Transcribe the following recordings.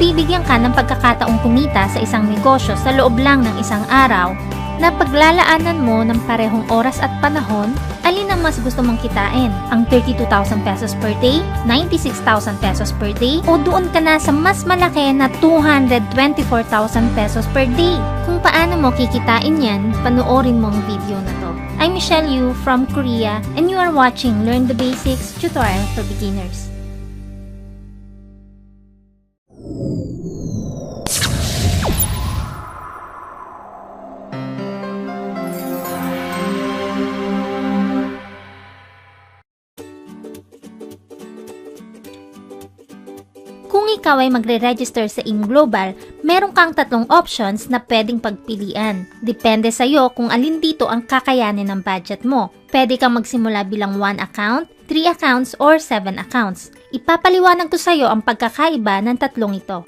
bibigyan ka ng pagkakataong kumita sa isang negosyo sa loob lang ng isang araw, na paglalaanan mo ng parehong oras at panahon, alin ang mas gusto mong kitain? Ang 32,000 pesos per day, 96,000 pesos per day, o doon ka na sa mas malaki na 224,000 pesos per day? Kung paano mo kikitain yan, panoorin mo ang video na to. I'm Michelle Yu from Korea and you are watching Learn the Basics Tutorial for Beginners. Ikaw ay magre-register sa InGlobal, meron kang tatlong options na pwedeng pagpilian. Depende sa iyo kung alin dito ang kakayanin ng budget mo. Pwede kang magsimula bilang 1 account, 3 accounts, or 7 accounts. Ipapaliwanag ko sa iyo ang pagkakaiba ng tatlong ito.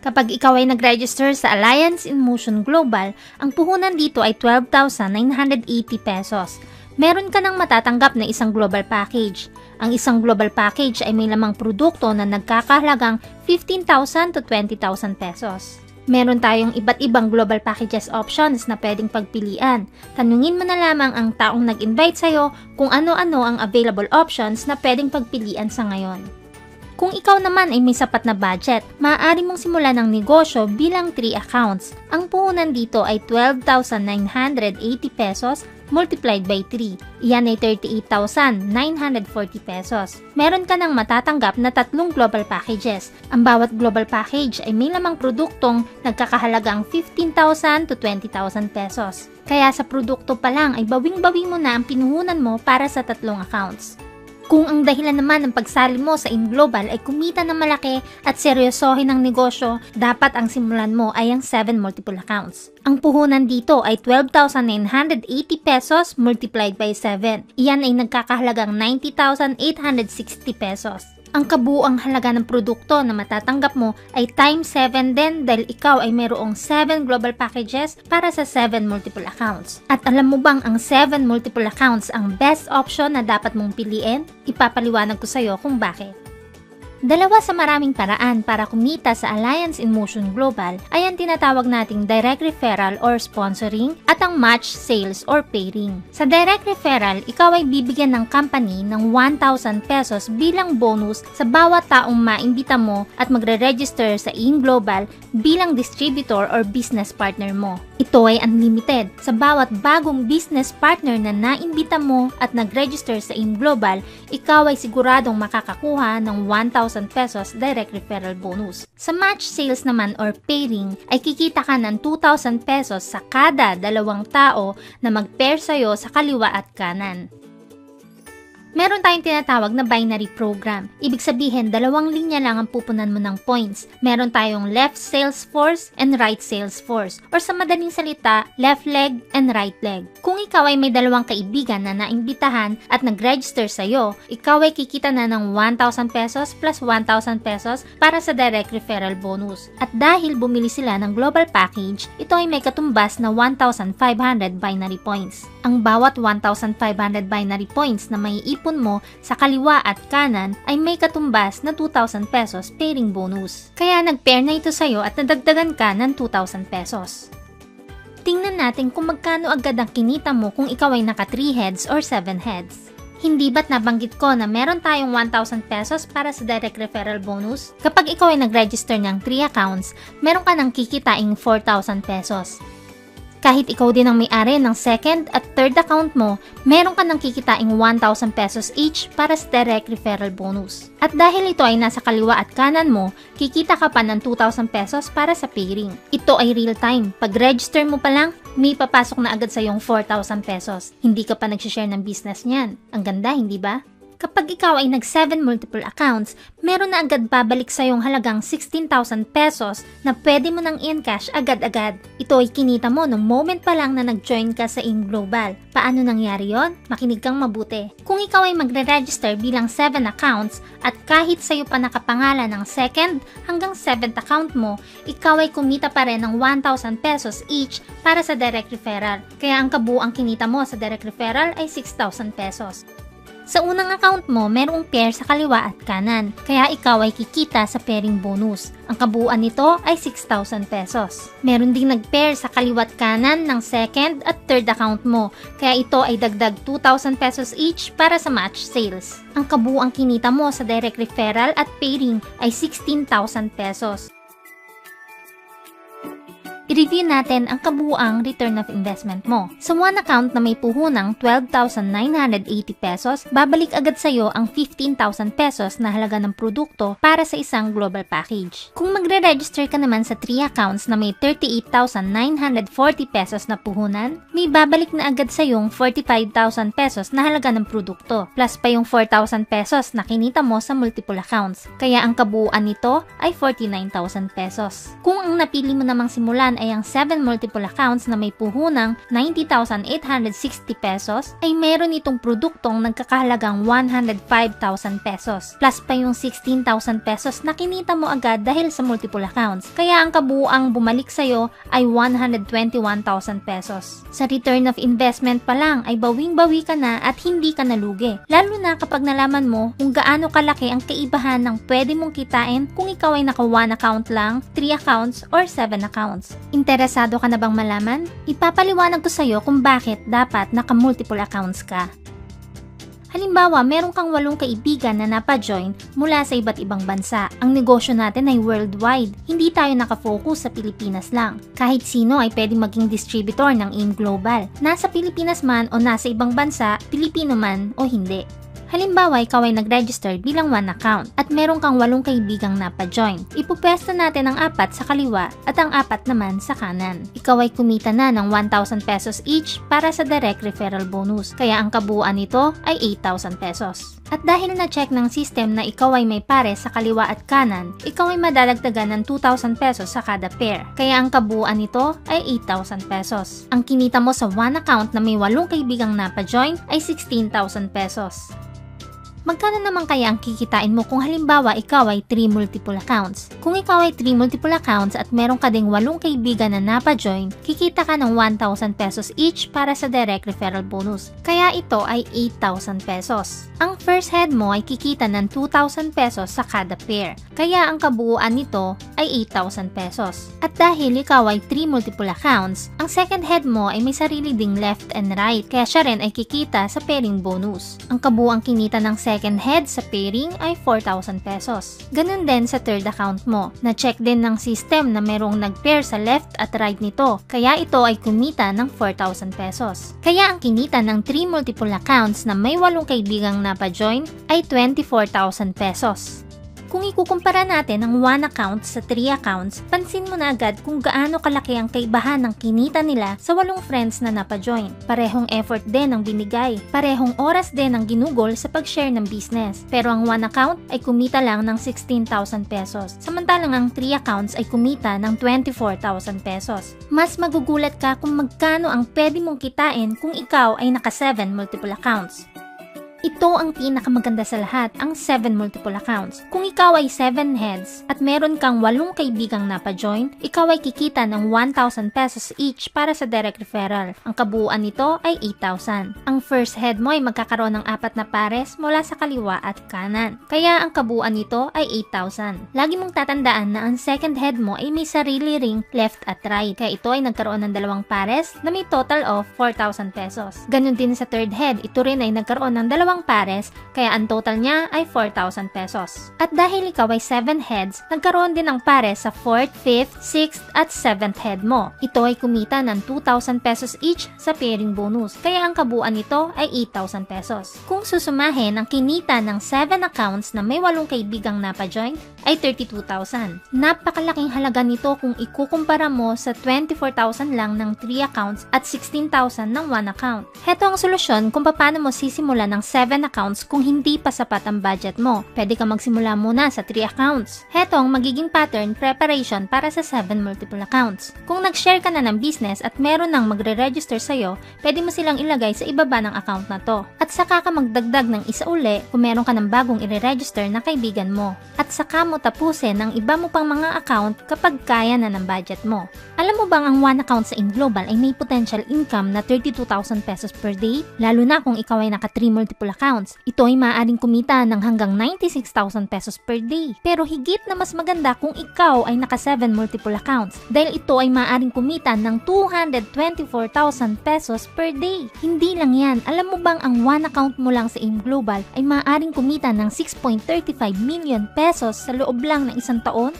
Kapag ikaw ay nag-register sa Alliance in Motion Global, ang puhunan dito ay 12,980 pesos. Meron ka nang matatanggap na isang global package. Ang isang global package ay may lamang produkto na nagkakahalagang 15,000 to 20,000 pesos. Meron tayong iba't ibang global packages options na pwedeng pagpilian. Tanungin mo na lamang ang taong nag-invite sa'yo kung ano-ano ang available options na pwedeng pagpilian sa ngayon. Kung ikaw naman ay may sapat na budget, maaari mong simulan ng negosyo bilang 3 accounts. Ang puhunan dito ay 12,980 pesos multiplied by 3. Iyan ay 38,940 pesos. Meron ka nang matatanggap na tatlong global packages. Ang bawat global package ay may lamang produktong nagkakahalagang 15,000 to 20,000 pesos. Kaya sa produkto pa lang ay bawing-bawi mo na ang pinuhunan mo para sa tatlong accounts. Kung ang dahilan naman ng pagsali mo sa InGlobal ay kumita ng malaki at seryosohin ang negosyo, dapat ang simulan mo ay ang 7 multiple accounts. Ang puhunan dito ay 12,980 pesos multiplied by 7. Iyan ay nagkakahalagang 90,860 pesos. Ang kabuang halaga ng produkto na matatanggap mo ay times 7 din dahil ikaw ay mayroong 7 global packages para sa 7 multiple accounts. At alam mo bang ang 7 multiple accounts ang best option na dapat mong piliin? Ipapaliwanag ko sa iyo kung bakit. Dalawa sa maraming paraan para kumita sa Alliance in Motion Global ay ang tinatawag nating direct referral or sponsoring at ang match sales or pairing. Sa direct referral, ikaw ay bibigyan ng company ng 1,000 pesos bilang bonus sa bawat taong maimbita mo at magre-register sa InGlobal bilang distributor or business partner mo. Ito ay unlimited. Sa bawat bagong business partner na naimbita mo at nag-register sa InGlobal, ikaw ay siguradong makakakuha ng 1,000 pesos direct referral bonus. Sa match sales naman or pairing, ay kikita ka ng 2,000 pesos sa kada dalawang tao na mag-pair sa'yo sa kaliwa at kanan. Meron tayong tinatawag na binary program. Ibig sabihin, dalawang linya lang ang pupunan mo ng points. Meron tayong left sales force and right sales force. Or sa madaling salita, left leg and right leg. Kung ikaw ay may dalawang kaibigan na naimbitahan at nag-register sa'yo, ikaw ay kikita na ng 1,000 pesos plus 1,000 pesos para sa direct referral bonus. At dahil bumili sila ng global package, ito ay may katumbas na 1,500 binary points. Ang bawat 1,500 binary points na may ipon mo sa kaliwa at kanan ay may katumbas na 2,000 pesos pairing bonus. Kaya nag-pair na ito sa'yo at nadagdagan ka ng 2,000 pesos. Tingnan natin kung magkano agad ang kinita mo kung ikaw ay naka 3 heads or 7 heads. Hindi ba't nabanggit ko na meron tayong 1,000 pesos para sa direct referral bonus? Kapag ikaw ay nag-register ng 3 accounts, meron ka nang kikitaing 4,000 pesos. Kahit ikaw din ang may-ari ng second at third account mo, meron ka nang kikitaing 1,000 pesos each para sa direct referral bonus. At dahil ito ay nasa kaliwa at kanan mo, kikita ka pa ng 2,000 pesos para sa pairing. Ito ay real time. Pag register mo pa lang, may papasok na agad sa yung 4,000 pesos. Hindi ka pa nag-share ng business niyan. Ang ganda, hindi ba? Kapag ikaw ay nag 7 multiple accounts, meron na agad babalik sa yung halagang 16,000 pesos na pwede mo nang in-cash agad-agad. Ito ay kinita mo nung moment pa lang na nag-join ka sa InGlobal. Paano nangyari yon? Makinig kang mabuti. Kung ikaw ay magre-register bilang 7 accounts at kahit sa'yo pa nakapangalan ng second hanggang 7th account mo, ikaw ay kumita pa rin ng 1,000 pesos each para sa direct referral. Kaya ang kabuang kinita mo sa direct referral ay 6,000 pesos. Sa unang account mo, merong pair sa kaliwa at kanan, kaya ikaw ay kikita sa pairing bonus. Ang kabuuan nito ay 6,000 pesos. Meron ding nag-pair sa kaliwa at kanan ng second at third account mo, kaya ito ay dagdag 2,000 pesos each para sa match sales. Ang kabuuang kinita mo sa direct referral at pairing ay 16,000 pesos. I-review natin ang kabuuang return of investment mo. Sa one account na may puhunang 12,980 pesos, babalik agad sa iyo ang 15,000 pesos na halaga ng produkto para sa isang global package. Kung magre-register ka naman sa 3 accounts na may 38,940 pesos na puhunan, may babalik na agad sa yung 45,000 pesos na halaga ng produkto, plus pa yung 4,000 pesos na kinita mo sa multiple accounts. Kaya ang kabuuan nito ay 49,000 pesos. Kung ang napili mo namang simulan ay ang 7 multiple accounts na may puhunang 90,860 pesos, ay meron itong produktong nagkakahalagang 105,000 pesos. Plus pa yung 16,000 pesos na kinita mo agad dahil sa multiple accounts. Kaya ang kabuuang bumalik sa'yo ay 121,000 pesos. Sa return of investment pa lang ay bawing-bawi ka na at hindi ka nalugi. Lalo na kapag nalaman mo kung gaano kalaki ang kaibahan ng pwede mong kitain kung ikaw ay naka 1 account lang, 3 accounts, or 7 accounts. Interesado ka na bang malaman? Ipapaliwanag ko sa'yo kung bakit dapat naka-multiple accounts ka. Halimbawa, meron kang walong kaibigan na napa-join mula sa iba't ibang bansa. Ang negosyo natin ay worldwide. Hindi tayo nakafocus sa Pilipinas lang. Kahit sino ay pwedeng maging distributor ng AIM Global. Nasa Pilipinas man o nasa ibang bansa, Pilipino man o hindi. Halimbawa, ikaw ay nag-register bilang one account at meron kang walong kaibigang napa-join. Ipupwesto natin ang apat sa kaliwa at ang apat naman sa kanan. Ikaw ay kumita na ng 1,000 pesos each para sa direct referral bonus, kaya ang kabuuan nito ay 8,000 pesos. At dahil na-check ng system na ikaw ay may pare sa kaliwa at kanan, ikaw ay madadagdagan ng 2,000 pesos sa kada pair. Kaya ang kabuuan nito ay 8,000 pesos. Ang kinita mo sa one account na may walong kaibigang napa-join ay 16,000 pesos. Magkano naman kaya ang kikitain mo kung halimbawa ikaw ay 3 multiple accounts? Kung ikaw ay 3 multiple accounts at meron ka ding 8 kaibigan na napa-join, kikita ka ng 1,000 pesos each para sa direct referral bonus. Kaya ito ay 8,000 pesos. Ang first head mo ay kikita ng 2,000 pesos sa kada pair. Kaya ang kabuuan nito ay 8,000 pesos. At dahil ikaw ay 3 multiple accounts, ang second head mo ay may sarili ding left and right. Kaya siya rin ay kikita sa pairing bonus. Ang kabuuang kinita ng second head sa pairing ay 4,000 pesos. Ganun din sa third account mo. Na-check din ng system na merong nag-pair sa left at right nito. Kaya ito ay kumita ng 4,000 pesos. Kaya ang kinita ng 3 multiple accounts na may walong kaibigang napa-join ay 24,000 pesos. Kung ikukumpara natin ang one account sa three accounts, pansin mo na agad kung gaano kalaki ang kaibahan ng kinita nila sa walong friends na napajoin. Parehong effort din ang binigay. Parehong oras din ang ginugol sa pag-share ng business. Pero ang one account ay kumita lang ng 16,000 pesos. Samantalang ang three accounts ay kumita ng 24,000 pesos. Mas magugulat ka kung magkano ang pwede mong kitain kung ikaw ay naka 7 multiple accounts. Ito ang pinakamaganda sa lahat, ang 7 multiple accounts. Kung ikaw ay 7 heads at meron kang 8 kaibigang napa-join, ikaw ay kikita ng 1,000 pesos each para sa direct referral. Ang kabuuan nito ay 8,000. Ang first head mo ay magkakaroon ng apat na pares mula sa kaliwa at kanan. Kaya ang kabuuan nito ay 8,000. Lagi mong tatandaan na ang second head mo ay may sarili ring left at right. Kaya ito ay nagkaroon ng dalawang pares na may total of 4,000 pesos. Ganon din sa third head, ito rin ay nagkaroon ng dalawang dalawang pares, kaya ang total niya ay 4,000 pesos. At dahil ikaw ay 7 heads, nagkaroon din ng pares sa 4th, 5th, 6th, at 7th head mo. Ito ay kumita ng 2,000 pesos each sa pairing bonus, kaya ang kabuuan nito ay 8,000 pesos. Kung susumahin ang kinita ng 7 accounts na may 8 kaibigang napa-join, ay 32,000. Napakalaking halaga nito kung ikukumpara mo sa 24,000 lang ng 3 accounts at 16,000 ng 1 account. Heto ang solusyon kung paano mo sisimula ng 7 7 accounts kung hindi pa sapat ang budget mo. Pwede ka magsimula muna sa 3 accounts. Heto ang magiging pattern preparation para sa 7 multiple accounts. Kung nag-share ka na ng business at meron nang magre-register sa'yo, pwede mo silang ilagay sa ibaba ng account na to. At saka ka magdagdag ng isa uli kung meron ka ng bagong i-register na kaibigan mo. At saka mo tapusin ng iba mo pang mga account kapag kaya na ng budget mo. Alam mo bang ang one account sa InGlobal ay may potential income na 32,000 pesos per day? Lalo na kung ikaw ay naka 3 multiple accounts. Ito ay maaaring kumita ng hanggang 96,000 pesos per day. Pero higit na mas maganda kung ikaw ay naka 7 multiple accounts dahil ito ay maaaring kumita ng 224,000 pesos per day. Hindi lang yan, alam mo bang ang one account mo lang sa AIM Global ay maaaring kumita ng 6.35 million pesos sa loob lang ng isang taon?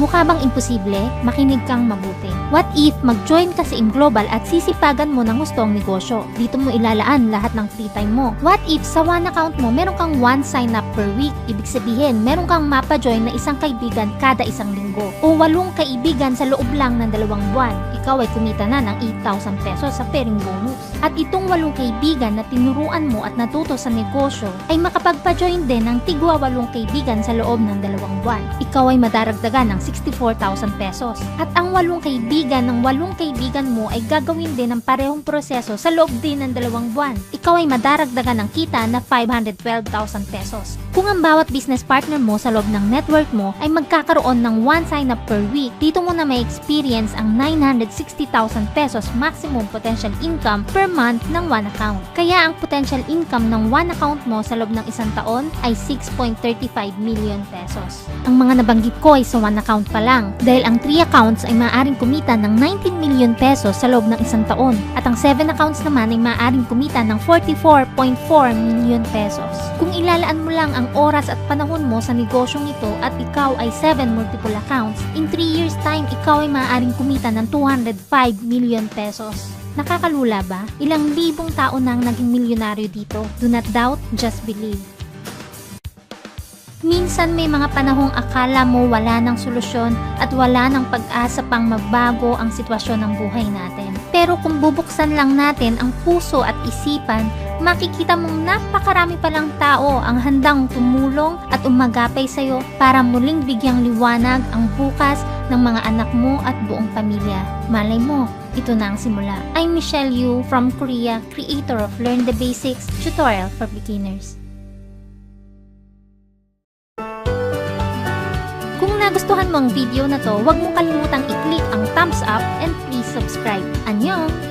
Mukha bang imposible? Makinig kang mabuti. What if mag-join ka sa Im Global at sisipagan mo ng gustong negosyo? Dito mo ilalaan lahat ng free time mo. What if sa one account mo meron kang one sign up per week? Ibig sabihin, meron kang mapa-join na isang kaibigan kada isang linggo. O walong kaibigan sa loob lang ng dalawang buwan. Ikaw ay kumita na ng 8,000 pesos sa pairing bonus. At itong walong kaibigan na tinuruan mo at natuto sa negosyo ay makapagpa-join din ng tigwa walong kaibigan sa loob ng dalawang buwan. Ikaw ay madaragdagan ng 64,000 pesos. At ang walong kaibigan ng walong kaibigan mo ay gagawin din ng parehong proseso sa loob din ng dalawang buwan. Ikaw ay madaragdagan ng kita na 512,000 pesos. Kung ang bawat business partner mo sa loob ng network mo ay magkakaroon ng one sign up per week, dito mo na may experience ang 960,000 pesos maximum potential income per month ng one account. Kaya ang potential income ng one account mo sa loob ng isang taon ay 6.35 million pesos. Ang mga nabanggit ko ay sa one account pa lang dahil ang 3 accounts ay maaaring kumita ng 19 million pesos sa loob ng isang taon at ang 7 accounts naman ay maaaring kumita ng 44.4 million pesos. Kung ilalaan mo lang ang oras at panahon mo sa negosyong ito at ikaw ay 7 multiple accounts, in 3 years time ikaw ay maaaring kumita ng 205 million pesos. Nakakalula ba? Ilang libong tao nang naging milyonaryo dito. Do not doubt, just believe. Minsan may mga panahong akala mo wala ng solusyon at wala ng pag-asa pang magbago ang sitwasyon ng buhay natin. Pero kung bubuksan lang natin ang puso at isipan, makikita mong napakarami palang tao ang handang tumulong at umagapay sa'yo para muling bigyang liwanag ang bukas ng mga anak mo at buong pamilya. Malay mo, ito na ang simula. I'm Michelle Yu from Korea, creator of Learn the Basics tutorial for beginners. Nagustuhan mo ang video na to, huwag mong kalimutang i-click ang thumbs up and please subscribe. Annyeong!